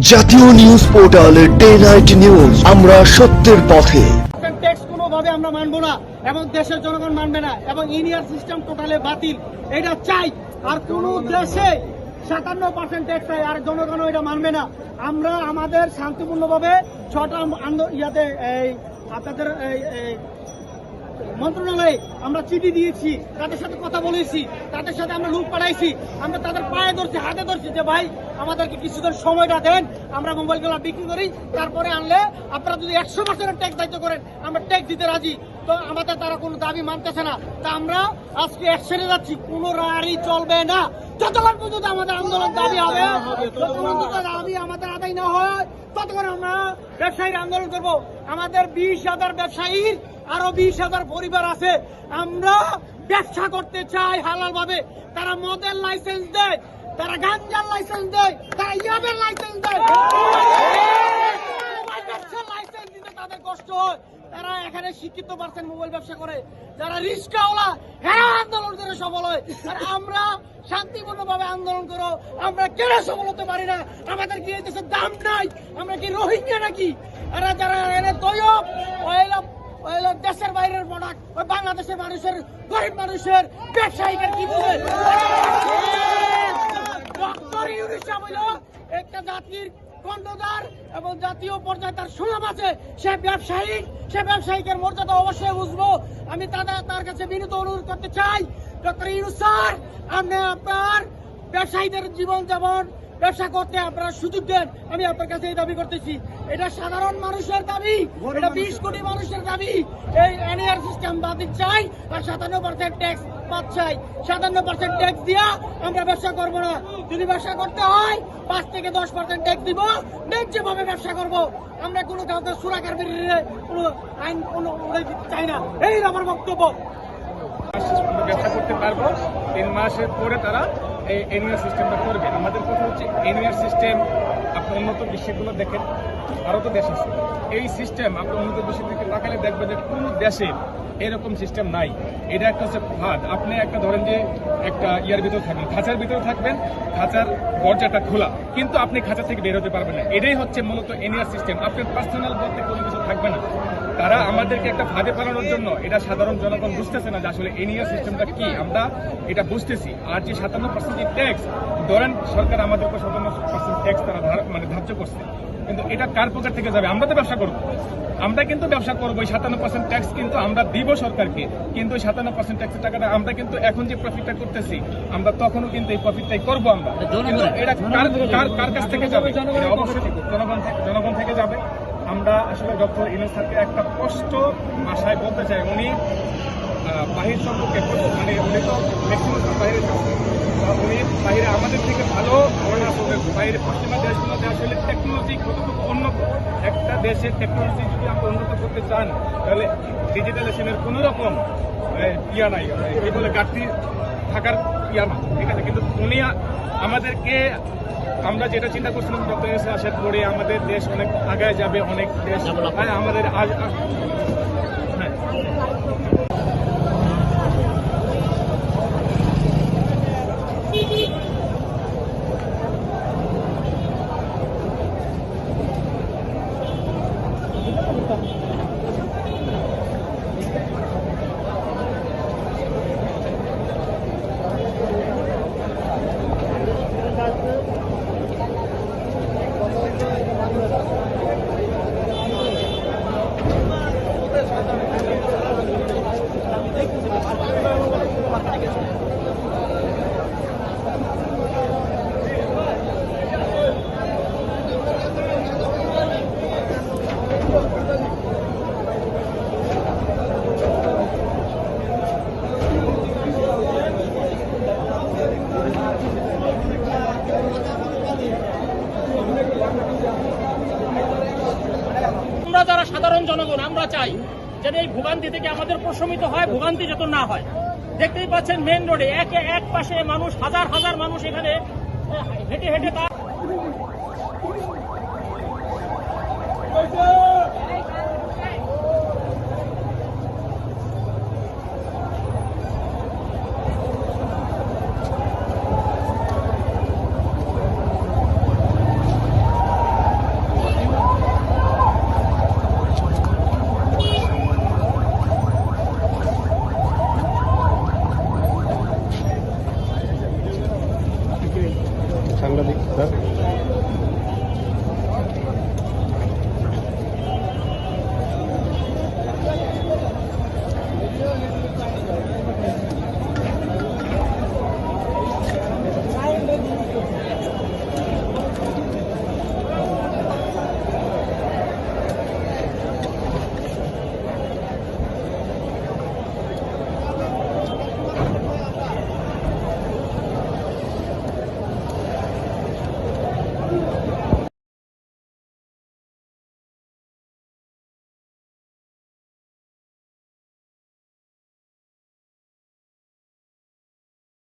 জাতীয় news portal day night news, আমরা সত্যের পথে। কোনোভাবে আমরা মানবো না, এবং দেশের জনগণ মানবে না, এবং ইনিয়ার সিস্টেম টোটালে বাতিল। এটা চাই, আর কোন দেশে সাতান্ন পার্সেন্ট ট্যাক্স চাই আর জনগণও এটা মানবে না। আমরা আমাদের শান্তিপূর্ণভাবে ছটা ইয়াতে আপনাদের মন্ত্রণালয়ে আমরা চিঠি দিয়েছি, তাদের সাথে কথা বলেছি, তাদের সাথে আমরা লোক পাঠাইছি আমরা তাদের পায়ে ধরছি, হাতে ধরছি যে, ভাই, আমাদেরকে কিছুদিন সময়টা দেন, আমরা মোবাইলগুলো বিক্রি করি, তারপরে আনলে আপনারা যদি একশো পার্সেন্ট ট্যাক্স দায়িত্ব করেন, আমরা ট্যাক্স দিতে রাজি। তো আমাদের তারা কোনো দাবি মানতেছে না। তা আমরা আজকে একসাথে যাচ্ছি, কোনো রাড়ি চলবে না। যতক্ষণ পর্যন্ত আমাদের আন্দোলন দাবি হবে যতক্ষণ দাবি আমাদের আদায় না হয় ততক্ষণ আমরা ব্যবসায়ীর আন্দোলন করব। আমাদের বিশ হাজার ব্যবসায়ীর আরও বিশ হাজার পরিবার আছে। আমরা ব্যবসা করতে চাই হালাল ভাবে তারা মদের লাইসেন্স দেয় তারা গাঞ্জার লাইসেন্স দেয় তারা ইয়াবের লাইসেন্স দেয়। লাইসেন্স দিতে তাদের কষ্ট হয় তারা এখানে শিক্ষিত পারছেন মোবাইল ব্যবসা করে যারা রিস্কাওয়ালা হ্যাঁ আন্দোলন করে সফল হয়। আর আমরা শান্তিপূর্ণভাবে আন্দোলন করো আমরা কেন সফল হতে পারি না। আমাদের কি এই দেশের দাম নাই? আমরা কি রোহিঙ্গা নাকি? এরা যারা এনে ওইলা দেশের বাইরের প্রোডাক্ট ওই বাংলাদেশের মানুষের গরিব মানুষের ব্যবসায়ীদের কি বুঝে ডক্টর ইউনুস সাহেব একটা জাতির কণ্ঠদার এবং জাতীয় পর্যায়ে তার সুনাম আছে। সে ব্যবসায়ী সে ব্যবসায়িকের মর্যাদা অবশ্যই বুঝব। আমি তাদের তার কাছে বিনীত অনুরোধ করতে চাই ডক্টর ইউনুস স্যার আপনি আপনার ব্যবসায়ীদের জীবন যেমন ব্যবসা করতে আপনারা সুযোগ দেন। আমি আপনার কাছে এই দাবি করতেছি। এটা সাধারণ মানুষের দাবি এটা বিশ কোটি মানুষের দাবি। এই এনআর সিস্টেম বাতিল চাই আর সাতান্ন পার্সেন্ট ট্যাক্স বাদ চাই। সাতান্ন পার্সেন্ট ট্যাক্স দিয়া আমরা ব্যবসা করব না। যদি ব্যবসা করতে হয়, পাঁচ থেকে দশ পার্সেন্ট ট্যাক্স দিব যেভাবে ব্যবসা করব। আমরা কোনো কাউকে সুরাকার বেরিয়ে কোনো আইন, কোনো চাই না। এই আমার বক্তব্য। ব্যবসা করতে পারব, তিন মাসের পরে তারা এই এনইআর সিস্টেমটা করবে। আমাদের কথা হচ্ছে এনইআর সিস্টেম আপনি উন্নত বিশ্বেগুলো দেখেন। আরও তো দেশ আছে। এই সিস্টেম আপনি উন্নত বিশ্বের দিকে তাকালে দেখবেন যে কোনো দেশে এরকম সিস্টেম নাই। এটা একটা হচ্ছে ফাঁদ। আপনি একটা ধরেন যে একটা ইয়ার ভিতরে থাকবেন খাঁচার ভিতরে থাকবেন, খাঁচার দরজাটা খোলা। কিন্তু আপনি খাঁচা থেকে বের হতে পারবেন না। এটাই হচ্ছে মূলত এনইআর সিস্টেম আপনার পার্সোনাল বলতে কোনো কিছু থাকবে না। তারা আমাদেরকে একটা ফাঁদে পালানোর জন্য, এটা সাধারণ জনগণ বুঝতেছে না যে আসলে এনিয়ার সিস্টেমটা কি। আমরা এটা বুঝতেছি। আর যে সাতান্ন পার্সেন্ট ট্যাক্স ধরেন সরকার আমাদের উপর সাতান্ন পার্সেন্ট ট্যাক্স তারা মানে ধার্য করছে। কিন্তু এটা কার পকেট থেকে যাবে? আমরা তো ব্যবসা করব। আমরা কিন্তু ব্যবসা করব এই সাতান্ন পার্সেন্ট ট্যাক্স কিন্তু আমরা দিব সরকারকে। কিন্তু এই সাতান্ন পার্সেন্ট ট্যাক্সের টাকাটা আমরা কিন্তু এখন যে প্রফিটটা করতেছি আমরা তখনও কিন্তু এই প্রফিটটাই করব আমরা। এটা কার কার- কার কাছ থেকে যাবে? অবশ্যই জনগণ জনগণ থেকে যাবে। আমরা আসলে ডক্টর ইনুস স্যারকে একটা কষ্ট ভাষায় বলতে চাই। উনি বাহির সম্পর্কে মানে উনি তো ম্যাক্সিমাম উনি বাইরে আমাদের থেকে ভালো ধারণা করবেন বাইরে পশ্চিমা দেশগুলোতে আসলে টেকনোলজি কতটুকু উন্নত। একটা দেশের টেকনোলজি যদি আপনি উন্নত করতে চান তাহলে ডিজিটালাইজেশনের কোনো রকম ইয়া নাই। কি বলে ঘাটতি থাকার ইয়া না। ঠিক আছে? কিন্তু উনি আমাদেরকে আমরা যেটা চিন্তা করছিলাম ডক্টর এসে আসার পরে আমাদের দেশ অনেক আগায় যাবে অনেক দেশ হ্যাঁ, আমাদের আজ আমরা যারা সাধারণ জনগণ, আমরা চাই যেন এই ভোগান্তি থেকে আমাদের প্রশমিত হয়, ভোগান্তি যত না হয়। দেখতেই পাচ্ছেন মেন রোডে একে এক পাশে মানুষ, হাজার হাজার মানুষ এখানে হেঁটে হেঁটে তার সাংবাদিক স্যার